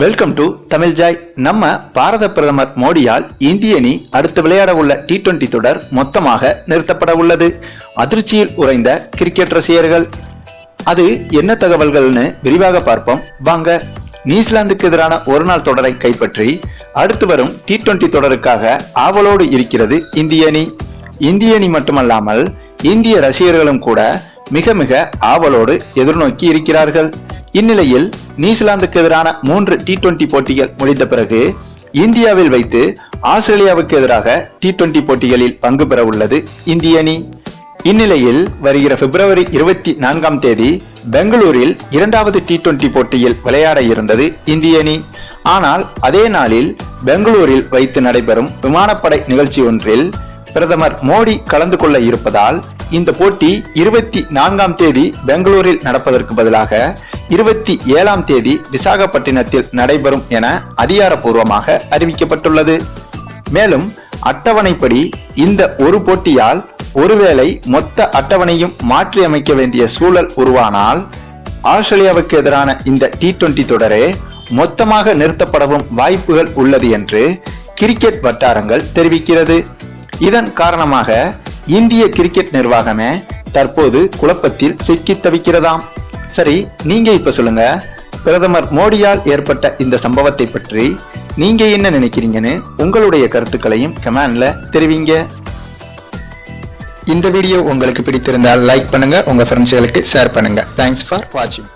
Welcome to Tamil Joy நம்ம பாரத பிரதமர் மோடியால் இந்திய அணி அடுத்து விளையாட உள்ள டி டுவெண்டி தொடர் மொத்தமாக நிறுத்தப்பட உள்ளது அதிர்ச்சியில் உறைந்த கிரிக்கெட் ரசிகர்கள். அது என்ன தகவல்கள்னு விரிவாக பார்ப்போம். வாங்க நியூசிலாந்துக்கு எதிரான ஒருநாள் தொடரை கைப்பற்றி அடுத்து வரும் டி டுவெண்டி தொடருக்காக ஆவலோடு இருக்கிறது இந்திய அணி. இந்திய அணி மட்டுமல்லாமல் இந்திய ரசிகர்களும் கூட மிக மிக ஆவலோடு எதிர்நோக்கி இருக்கிறார்கள். இந்நிலையில் நியூசிலாந்துக்கு எதிரான மூன்று டி டுவெண்டி போட்டிகள் முடிந்த பிறகு இந்தியாவில் வைத்து ஆஸ்திரேலியாவுக்கு எதிராக டி டுவெண்டி போட்டிகளில் பங்கு பெற உள்ளது இந்திய அணி. இந்நிலையில் வருகிற பிப்ரவரி இருபத்தி நான்காம் தேதி பெங்களூரில் இரண்டாவது டி டுவெண்டி போட்டியில் விளையாட இருந்தது இந்திய அணி. ஆனால் அதே நாளில் பெங்களூரில் வைத்து நடைபெறும் விமானப்படை நிகழ்ச்சி ஒன்றில் பிரதமர் மோடி கலந்து கொள்ள இருப்பதால் இந்த போட்டி இருபத்தி நான்காம் தேதி பெங்களூரில் நடப்பதற்கு பதிலாக இருபத்தி ஏழாம் தேதி விசாகப்பட்டினத்தில் நடைபெறும் என அதிகாரப்பூர்வமாக அறிவிக்கப்பட்டுள்ளது. மேலும் அட்டவணைப்படி இந்த ஒரு போட்டியால் ஒருவேளை மொத்த அட்டவணையும் மாற்றி அமைக்க வேண்டிய சூழல் உருவானால் ஆஸ்திரேலியாவுக்கு எதிரான இந்த டி டுவெண்டி தொடரே மொத்தமாக நிறுத்தப்படவும் வாய்ப்புகள் உள்ளது என்று கிரிக்கெட் வட்டாரங்கள் தெரிவிக்கிறது. இதன் காரணமாக இந்திய கிரிக்கெட் நிர்வாகமே தற்போது குழப்பத்தில் சிக்கி தவிக்கிறதாம். சரி நீங்க இப்ப சொல்லுங்க. பிரதமர் மோடியால் ஏற்பட்ட இந்த சம்பவத்தை பற்றி நீங்க என்ன நினைக்கிறீங்கன்னு உங்களுடைய கருத்துக்களையும் கமெண்ட்ல தெரிவிங்க. இந்த வீடியோ உங்களுக்கு பிடித்திருந்தால் லைக் பண்ணுங்க உங்க ஃப்ரெண்ட்ஸ்களுக்கு ஷேர் பண்ணுங்க. தேங்க்ஸ் ஃபார் வாட்சிங்